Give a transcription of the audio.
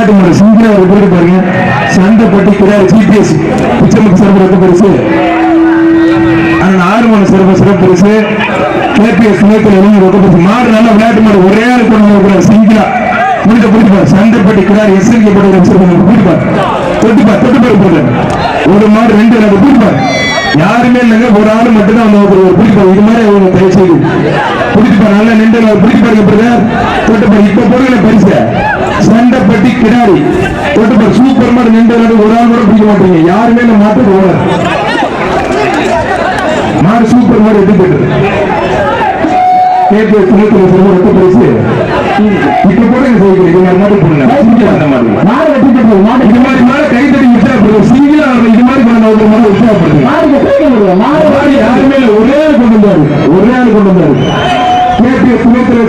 விளையாட்டு முறை சிங்கிளா ஒரு பேருக்கு பாருங்க. சண்டை போட்டு கிடாரி ஜிபிஎஸ் பிச்சமுக்கு சிறப்பு ரத்த பரிசு. அண்ணன் ஆறுமணி சிறப்பு சிறப்பு பரிசு. கேபிஎஸ் துணைத்தில் இளைஞர் ரத்த பரிசு. மாறு நல்ல விளையாட்டு முறை ஒரே ஆள் கொண்டு இருக்கிற சிங்கிளா முடிக்க பிடிப்பார் சண்டைப்பட்டி கிடாரி எஸ்எல்கே போட்டு சிறப்பு பிடிப்பார் தொட்டுப்பார் தொட்டுப்பார் போடுற ஒரு மாடு ரெண்டு எனக்கு பிடிப்பார் யாருமே இல்லைங்க. ஒரு ஆள் மட்டும்தான் வந்து ஒரு பிடிப்பார் இது மாதிரி அவங்க தயவு செய்து. பிடிப்பார் நல்லா நின்று அவர் பிடிப்பாருங்க பிரதர் தொட்டுப்பார் இப்ப போடுகிற பரிசு. சண்டைப்பட்டி கிடாரி. தொட்டுப்பார் சூப்பர் மாடு நின்று ஒரு ஆள் கூட பிடிக்க மாட்டீங்க. யாருமே நம்ம மாட்டுக்கு ஓனர். மாடு சூப்பர் மாடு எது போட்டு கேட்டு துணைத்துல சொல்ல ரத்த பரிசு. இப்ப கூட நீங்க செய்கிறீங்க இது மாதிரி சிங்கிளா அந்த மாதிரி மாடு வெட்டி போட்டு மாடு இது மாதிரி மாடு கைத்தடி உற்சாகப்படுது சிங்கிளா இது மாதிரி பண்ண ஒரு மாடு உற்சாகப்படுது மாடு மாடு யாருமே இல்ல. ஒரே ஆள் கொண்டு வந்தாரு. ஒரே ஆள் கொண்டு வந்தாரு. கேட்டு துணைத்துல